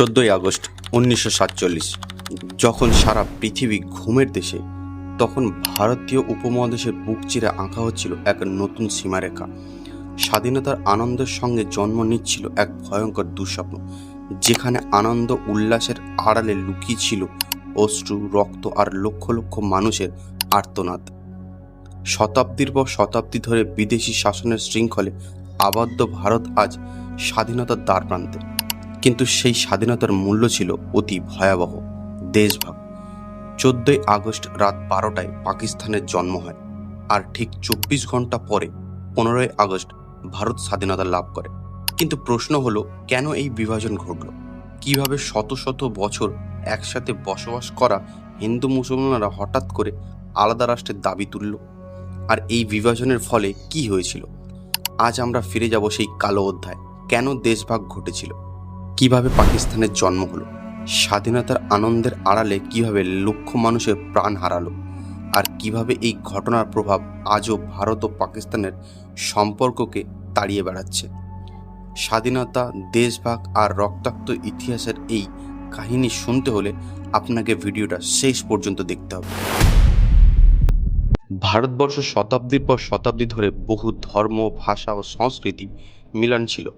চোদ্দোই আগস্ট উনিশশো সাতচল্লিশ। যখন সারা পৃথিবী ঘুমের দেশে, তখন ভারতীয় উপমহাদেশের বুক চিরে আঁকা হচ্ছিল এক নতুন সীমারেখা। স্বাধীনতার আনন্দের সঙ্গে জন্ম নিচ্ছিল এক ভয়ঙ্কর দুঃস্বপ্ন, যেখানে আনন্দ উল্লাসের আড়ালে লুকিয়ে ছিল অশ্রু, রক্ত আর লক্ষ লক্ষ মানুষের আর্তনাদ। শতাব্দীর পর শতাব্দী ধরে বিদেশি শাসনের শৃঙ্খলে আবদ্ধ ভারত আজ স্বাধীনতার দ্বার প্রান্তে কিন্তু সেই স্বাধীনতার মূল্য ছিল অতি ভয়াবহ দেশভাগ চোদ্দই আগস্ট রাত বারোটায় পাকিস্তানের জন্ম হয় আর ঠিক চব্বিশ ঘণ্টা পরে পনেরোই আগস্ট ভারত স্বাধীনতা লাভ করে। কিন্তু প্রশ্ন হলো, কেন এই বিভাজন ঘটল? কীভাবে শত শত বছর একসাথে বসবাস করা হিন্দু মুসলমানরা হঠাৎ করে আলাদা রাষ্ট্রের দাবি তুলল? আর এই বিভাজনের ফলে কি হয়েছিল? আজ আমরা ফিরে যাব সেই কালো অধ্যায়, কেন দেশভাগ ঘটেছিল? কীভাবে পাকিস্তানের জন্ম হলো? স্বাধীনতার আনন্দের আড়ালে কীভাবে লক্ষ মানুষের প্রাণ হারালো? আর কীভাবে এই ঘটনার প্রভাব আজও ভারত ও পাকিস্তানের সম্পর্ককে তাড়িয়ে বেড়াচ্ছে? স্বাধীনতা, দেশভাগ আর রক্তাক্ত ইতিহাসের এই কাহিনী শুনতে হলে আপনাকে ভিডিওটা শেষ পর্যন্ত দেখতে হবে। ভারতবর্ষ শতাব্দীর পর শতাব্দী ধরে বহু ধর্ম, ভাষা ও সংস্কৃতি মিলন ছিল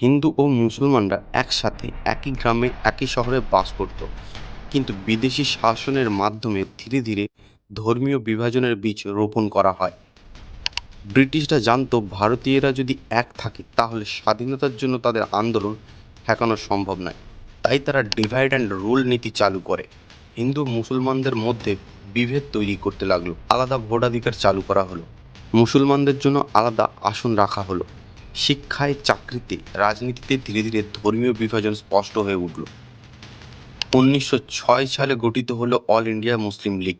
হিন্দু ও মুসলমানরা একসাথে একই গ্রামে, একই শহরে বাস করত। কিন্তু বিদেশি শাসনের মাধ্যমে ধীরে ধীরে ধর্মীয় বিভাজনের বীজ রোপণ করা হয়। ব্রিটিশরা জানতো, ভারতীয়রা যদি এক থাকে, তাহলে স্বাধীনতার জন্য তাদের আন্দোলন ঠেকানো সম্ভব নয়। তাই তারা ডিভাইড অ্যান্ড রুল নীতি চালু করে। হিন্দু মুসলমানদের মধ্যে বিভেদ তৈরি করতে লাগল। আলাদা ভোটাধিকার চালু করা হলো। মুসলমানদের জন্য আলাদা আসন রাখা হলো। শিক্ষায় চাকরিতে, রাজনীতিতে ধীরে ধীরে ধর্মীয় বিভাজন স্পষ্ট হয়ে উঠল। উনিশশো ছয় সালে গঠিত হলো অল ইন্ডিয়া মুসলিম লীগ।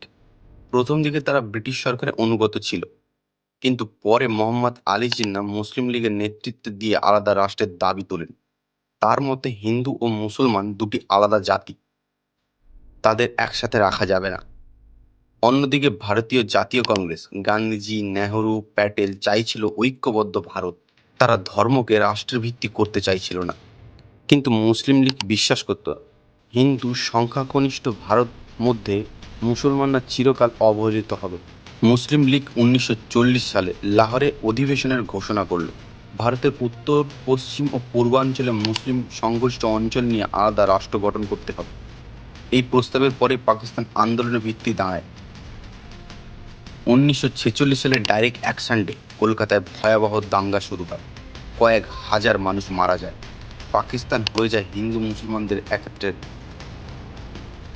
প্রথম দিকে তারা ব্রিটিশ সরকারের অনুগত ছিল। কিন্তু পরে মোহাম্মদ আলী জিন্না মুসলিম লীগের নেতৃত্ব দিয়ে আলাদা রাষ্ট্রের দাবি তোলেন। তার মতে হিন্দু ও মুসলমান দুটি আলাদা জাতি। তাদের একসাথে রাখা যাবে না। অন্যদিকে ভারতীয় জাতীয় কংগ্রেস, গান্ধীজি, নেহরু, প্যাটেল চাইছিল ঐক্যবদ্ধ ভারত। তারা ধর্মকে রাষ্ট্রের ভিত্তি করতে চাইছিল না। কিন্তু মুসলিম লীগ বিশ্বাস করত, হিন্দু সংখ্যাকনিষ্ঠ ভারত মধ্যে মুসলমানরা চিরকাল অবহেলিত হবে। মুসলিম লীগ উনিশশো চল্লিশ সালে লাহোরে অধিবেশনের ঘোষণা করল। ভারতের উত্তর, পশ্চিম ও পূর্বাঞ্চলে মুসলিম সংঘর্ষিত অঞ্চল নিয়ে আলাদা রাষ্ট্র গঠন করতে হবে। এই প্রস্তাবের পরে পাকিস্তান আন্দোলনের ভিত্তি দাঁড়ায়। উনিশশো ছেচল্লিশ সালে ডাইরেক্ট অ্যাকশন ডে কলকাতায় ভয়াবহ দাঙ্গা শুরু হয়। কয়েক হাজার মানুষ মারা যায়। পাকিস্তান হয়ে যায় হিন্দু মুসলমানদের একত্রে।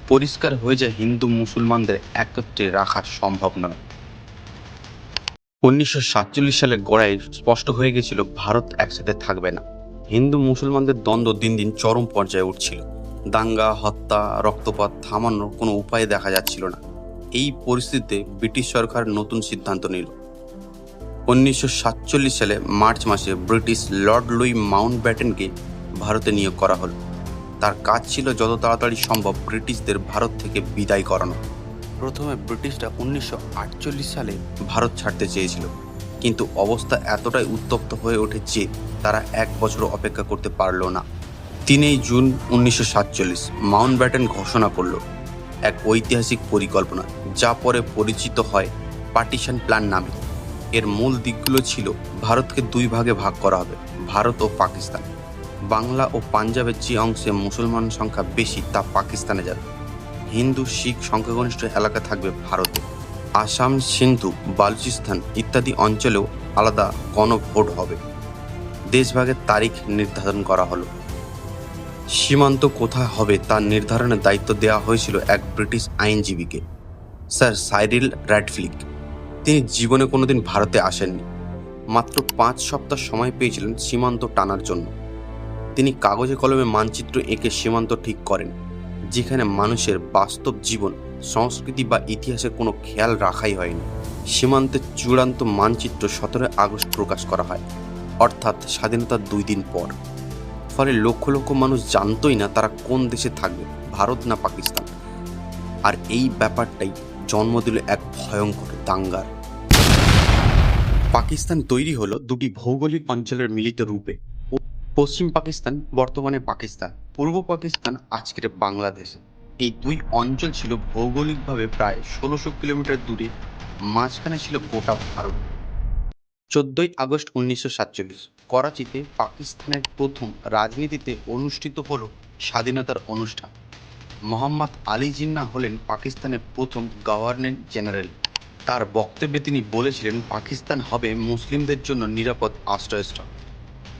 পরিষ্কার হয়ে যায় হিন্দু মুসলমানদের একত্রে রাখা সম্ভব নয়। উনিশশো সাতচল্লিশ সালে গড়ায় স্পষ্ট হয়ে গেছিল, ভারত একসাথে থাকবে না। হিন্দু মুসলমানদের দ্বন্দ্ব দিন দিন চরম পর্যায়ে উঠছিল। দাঙ্গা, হত্যা, রক্তপাত থামানোর কোনো উপায় দেখা যাচ্ছিল না। এই পরিস্থিতিতে ব্রিটিশ সরকার নতুন সিদ্ধান্ত নিল। উনিশশো সাতচল্লিশ সালে মার্চ মাসে ব্রিটিশ লর্ড লুই মাউন্ট ব্যাটেনকে ভারতে নিয়োগ করা হলো। তার কাজ ছিল যত তাড়াতাড়ি সম্ভব ব্রিটিশদের ভারত থেকে বিদায় করানো। প্রথমে ব্রিটিশরা উনিশশো আটচল্লিশ সালে ভারত ছাড়তে চেয়েছিল। কিন্তু অবস্থা এতটাই উত্তপ্ত হয়ে ওঠে যে তারা এক বছর অপেক্ষা করতে পারল না। তিনই জুন উনিশশো সাতচল্লিশ মাউন্ট ব্যাটেন ঘোষণা করল এক ঐতিহাসিক পরিকল্পনা, যা পরে পরিচিত হয় পার্টিশন প্ল্যান নামে। এর মূল দিকগুলো ছিল, ভারতকে দুই ভাগে ভাগ করা হবে, ভারত ও পাকিস্তান। বাংলা ও পাঞ্জাবের যে অংশে মুসলমান সংখ্যা বেশি, তা পাকিস্তানে যাবে। হিন্দু, শিখ সংখ্যাগরিষ্ঠ এলাকা থাকবে ভারতে। আসাম, সিন্ধু, বালুচিস্তান ইত্যাদি অঞ্চলেও আলাদা গণভোট হবে। দেশভাগের তারিখ নির্ধারণ করা হলো। সীমান্ত কোথায় হবে তা নির্ধারণের দায়িত্ব দেওয়া হয়েছিল এক ব্রিটিশ আইনজীবীকে, স্যার সাইরিল র্যাডফ্লিক। তিনি জীবনে কোনোদিন ভারতে আসেননি। মাত্র পাঁচ সপ্তাহ সময় পেয়েছিলেন সীমান্ত টানার জন্য। তিনি কাগজে কলমে মানচিত্র এঁকে সীমান্ত ঠিক করেন, যেখানে মানুষের বাস্তব জীবন, সংস্কৃতি বা ইতিহাসের কোনো খেয়াল রাখাই হয়নি। সীমান্তের চূড়ান্ত মানচিত্র সতেরোই আগস্ট প্রকাশ করা হয়, অর্থাৎ স্বাধীনতার দুই দিন পর। ফলে লক্ষ লক্ষ মানুষ জানতোই না তারা কোন দেশে থাকবে, ভারত না পাকিস্তান। আর এই ব্যাপারটাই জন্ম দিল এক ভয়ঙ্কর দাঙ্গার। পাকিস্তান তৈরি হলো দুটি ভৌগোলিক অঞ্চলের মিলিত রূপে। পশ্চিম পাকিস্তান, বর্তমানে পাকিস্তান, পূর্ব পাকিস্তান, আজকের বাংলাদেশ। এই দুই অঞ্চল ছিল ভৌগোলিকভাবে প্রায় ষোলোশো কিলোমিটার দূরে, মাঝখানে ছিল গোটা ভারত। চোদ্দই আগস্ট উনিশশো সাতচল্লিশ। করাচিতে পাকিস্তানের প্রথম রাজনীতিতে অনুষ্ঠিত হল স্বাধীনতার অনুষ্ঠান। মোহাম্মদ আলী জিন্না হলেন পাকিস্তানের প্রথম গভর্নর জেনারেল। তার বক্তব্যে তিনি বলেছিলেন, পাকিস্তান হবে মুসলিমদের জন্য নিরাপদ আশ্রয়স্থল।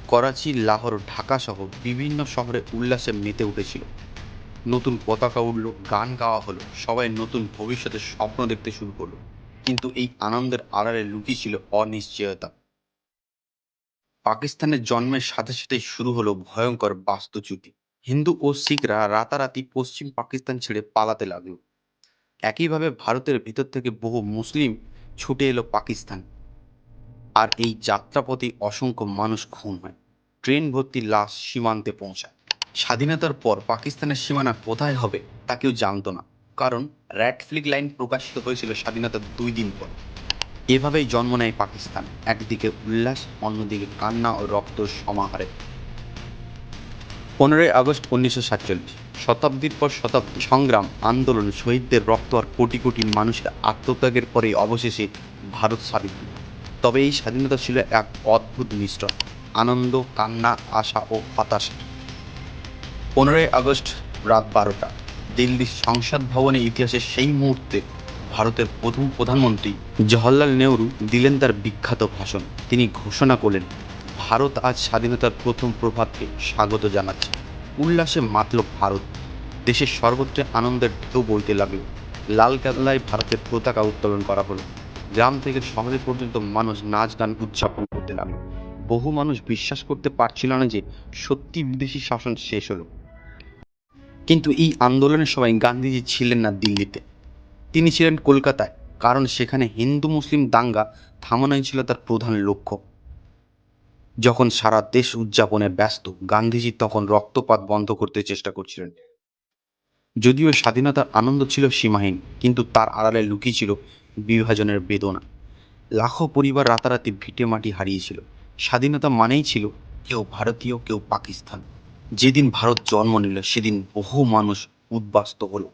করাচি, লাহোর, ঢাকা সহ বিভিন্ন শহরে উল্লাসে মেতে উঠেছিল। নতুন পতাকা উঠল গান গাওয়া হলো, সবাই নতুন ভবিষ্যতের স্বপ্ন দেখতে শুরু করল। কিন্তু এই আনন্দের আড়ালে লুকিয়ে ছিল অনিশ্চয়তা। পাকিস্তানের জন্মের সাথে সাথেই শুরু হলো ভয়ঙ্কর বাস্তুচ্যুতি। হিন্দু ও শিখরা রাতারাতি পশ্চিম পাকিস্তান ছেড়ে পালাতে লাগল। একইভাবে ভারতের ভিতর থেকে বহু মুসলিম ছুটে এলো পাকিস্তান। আর এই যাত্রাপথে অসংখ্য মানুষ খুন হয়। ট্রেন ভর্তি লাশ সীমান্তে পৌঁছায়। স্বাধীনতার পর পাকিস্তানের সীমানা কোথায় হবে তা কেউ জানতো না। কারণ র্যাড ফ্লিক লাইন প্রকাশিত হয়েছিল স্বাধীনতার দুই দিন পর। এভাবেই জন্ম নেয় পাকিস্তান। একদিকে উল্লাস, অন্যদিকে কান্না ও রক্ত সমাহারে। পনেরোই আগস্ট উনিশশো সাতচল্লিশ, শতাব্দীর পর শতাব্দী, সংগ্রাম, আন্দোলন, শহীদদের রক্ত আর কোটি কোটি মানুষের আত্মত্যাগের পরে অবশেষে ভারত স্বাধীন। তবে এই স্বাধীনতা ছিল এক অদ্ভুত মিশ্রণ, আনন্দ, কান্না, আশা ও হতাশা। পনেরোই আগস্ট রাত বারোটা দিল্লির সংসদ ভবনের ইতিহাসে সেই মুহূর্তে ভারতের প্রথম প্রধানমন্ত্রী জওহরলাল নেহরু দিলেন তার বিখ্যাত ভাষণ। তিনি ঘোষণা করলেন, ভারত আজ স্বাধীনতার প্রথম প্রভাতকে স্বাগত জানাচ্ছে। উল্লাসে মাতল ভারত। দেশের সর্বত্র আনন্দের ঢেউ বইতে লাগল। লাল কেল্লায় ভারতের পতাকা উত্তোলন করা হলো। গ্রাম থেকে শহরে পর্যন্ত মানুষ নাচ গান উদযাপন করতে লাগল। বহু মানুষ বিশ্বাস করতে পারছিল না যে সত্যি বিদেশি শাসন শেষ হলো। কিন্তু এই আন্দোলনের সময় গান্ধীজি ছিলেন না দিল্লিতে। তিনি ছিলেন কলকাতায়, কারণ সেখানে হিন্দু মুসলিম দাঙ্গা থামানোই ছিল তার প্রধান লক্ষ্য। যখন সারা দেশ উদযাপনে ব্যস্ত, গান্ধীজি তখন রক্তপাত বন্ধ করতে চেষ্টা করছিলেন। যদিও স্বাধীনতার আনন্দ ছিল সীমাহীন, কিন্তু তার আড়ালে লুকিয়ে ছিল বিভাজনের বেদনা। লাখো পরিবার রাতারাতি ভিটে মাটি হারিয়েছিল। স্বাধীনতা মানেই ছিল কেউ ভারতীয়, কেউ পাকিস্তান। যেদিন ভারত জন্ম নিল, সেদিন বহু মানুষ উদ্বাস্ত হল।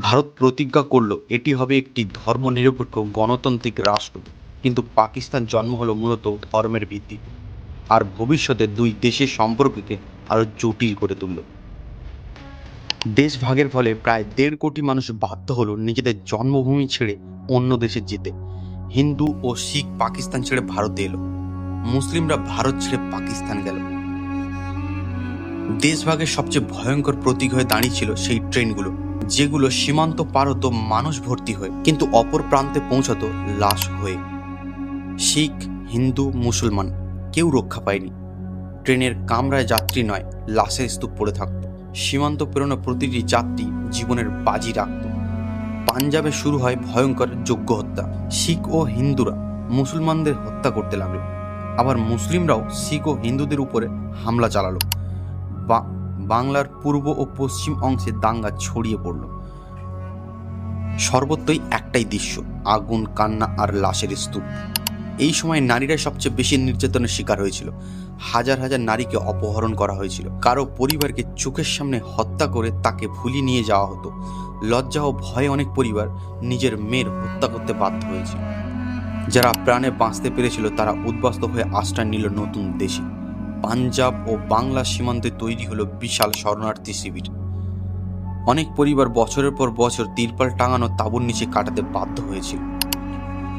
ভারত প্রতিজ্ঞা করল, এটি হবে একটি ধর্মনিরপেক্ষ গণতান্ত্রিক রাষ্ট্র। কিন্তু পাকিস্তান জন্ম হলো মূলত ধর্মের ভিত্তি আর ভবিষ্যতে দুই দেশের সম্পর্ককে আরও জটিল করে তুলল। দেশ ভাগের ফলে প্রায় দেড় কোটি মানুষ বাধ্য হলো নিজেদের জন্মভূমি ছেড়ে অন্য দেশে যেতে। হিন্দু ও শিখ পাকিস্তান ছেড়ে ভারতে এলো। মুসলিমরা ভারত ছেড়ে পাকিস্তান গেল। দেশভাগের সবচেয়ে ভয়ঙ্কর প্রতীক হয়ে দাঁড়িয়েছিল সেই ট্রেনগুলো, যেগুলো সীমান্ত পার হতো মানুষ ভর্তি হয়ে, কিন্তু অপর প্রান্তে পৌঁছাতো লাশ হয়ে। শিখ, হিন্দু, মুসলমান, কেউ রক্ষা পায়নি। ট্রেনের কামরায় যাত্রী নয়, লাশের স্তূপ পড়ে থাকত। সীমান্ত পেরোনো প্রতিটি যাত্রী জীবনের বাজি রাখত। পাঞ্জাবে শুরু হয় ভয়ঙ্কর যোগ্য হত্যা। শিখ ও হিন্দুরা মুসলমানদের হত্যা করতে লাগল। আবার মুসলিমরাও শিখ ও হিন্দুদের উপরে হামলা চালালো। বাংলার পূর্ব ও পশ্চিম অংশে দাঙ্গা ছড়িয়ে পড়ল। সর্বত্রই একটাই দৃশ্য, আগুন, কান্না আর লাশের স্তূপ। এই সময় নারীরা সবচেয়ে বেশি নির্যাতনের শিকার হয়েছিল। হাজার হাজার নারীকে অপহরণ করা হয়েছিল। কারও পরিবারকে চোখের সামনে হত্যা করে তাকে ভুলি নিয়ে যাওয়া হতো। লজ্জা ও ভয়ে অনেক পরিবার নিজের মেয়ের হত্যা করতে বাধ্য হয়েছিল। যারা প্রাণে বাঁচতে পেরেছিল, তারা উদ্বাস্ত হয়ে আশ্রয় নিল নতুন দেশে। পাঞ্জাব ও বাংলা সীমান্তে তৈরি হলো বিশাল শরণার্থী শিবির। অনেক পরিবার বছরের পর বছর তিরপাল টাঙানো তাঁবুর নিচে কাটাতে বাধ্য হয়েছিল।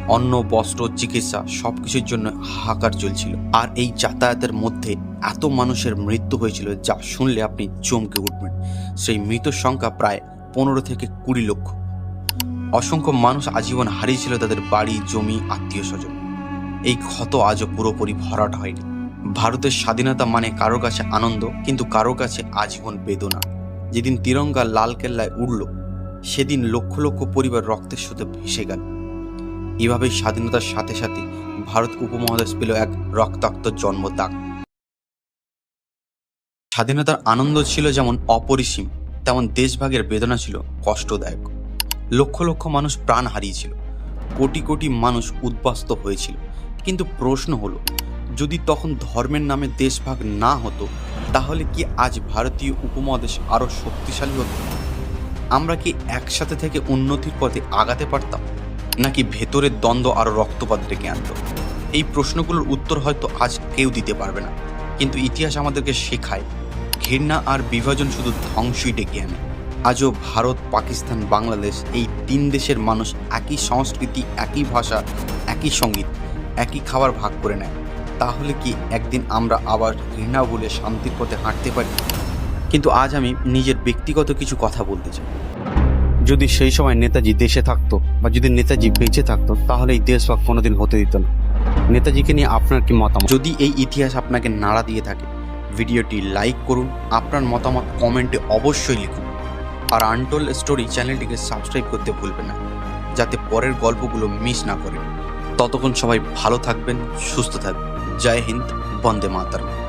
অন্ন, বস্ত্র, চিকিৎসা সবকিছুর জন্য হাহাকার চলছিল। আর এই যাতায়াতের মধ্যে এত মানুষের মৃত্যু হয়েছিল যা শুনলে আপনি চমকে উঠবেন। সেই মৃত সংখ্যা প্রায় পনেরো থেকে কুড়ি লক্ষ। অসংখ্য মানুষ আজীবন হারিয়েছিল তাদের বাড়ি, জমি আত্মীয় স্বজন এই ক্ষত আজও পুরোপুরি ভরাট হয়নি। ভারতের স্বাধীনতা মানে কারও কাছে আনন্দ, কিন্তু কারও কাছে আজীবন বেদনা। যেদিন তিরঙ্গা লাল কেল্লায় উড়ল, সেদিন লক্ষ লক্ষ পরিবার রক্তের সাথে ভেসে গেল। এভাবেই স্বাধীনতার সাথে সাথে ভারত উপমহাদেশ পেল এক রক্তাক্ত জন্মদাগ। স্বাধীনতার আনন্দ ছিল যেমন অপরিসীম, তেমন দেশভাগের বেদনা ছিল কষ্টদায়ক। লক্ষ লক্ষ মানুষ প্রাণ হারিয়েছিল, কোটি কোটি মানুষ উদ্বাস্ত হয়েছিল। কিন্তু প্রশ্ন হলো যদি তখন ধর্মের নামে দেশভাগ না হতো, তাহলে কি আজ ভারতীয় উপমহাদেশ আরও শক্তিশালী হতো? আমরা কি একসাথে থেকে উন্নতির পথে আগাতে পারতাম? নাকি ভেতরের দ্বন্দ্ব আরও রক্তপাত ডেকে আনতো? এই প্রশ্নগুলোর উত্তর হয়তো আজ কেউ দিতে পারবে না। কিন্তু ইতিহাস আমাদেরকে শেখায়, ঘৃণা আর বিভাজন শুধু ধ্বংসই ডেকে আনে। আজও ভারত, পাকিস্তান, বাংলাদেশ এই তিন দেশের মানুষ একই সংস্কৃতি, একই ভাষা, একই সংগীত, একই খাবার ভাগ করে নেয়। তাহলে কি একদিন আমরা আবার ঘৃণা বলে শান্তির পথে হাঁটতে পারি? কিন্তু আজ আমি নিজের ব্যক্তিগত কিছু কথা বলতে চাই। যদি সেই সময় নেতাজি দেশে থাকতো বা যদি নেতাজি বেঁচে থাকতো তাহলে এই দেশভাগ কোনোদিন হতে দিত না। নেতাজিকে নিয়ে আপনার কি মতামত? যদি এই ইতিহাস আপনাকে নাড়া দিয়ে থাকে ভিডিওটি লাইক করুন আপনার মতামত কমেন্টে অবশ্যই লিখুন। আর আনটোল স্টোরি চ্যানেলটিকে সাবস্ক্রাইব করতে ভুলবেন না যাতে পরের গল্পগুলো মিস না করেন। ততক্ষণ সবাই ভালো থাকবেন সুস্থ থাকবেন। जय हिंद वंदे मातरम।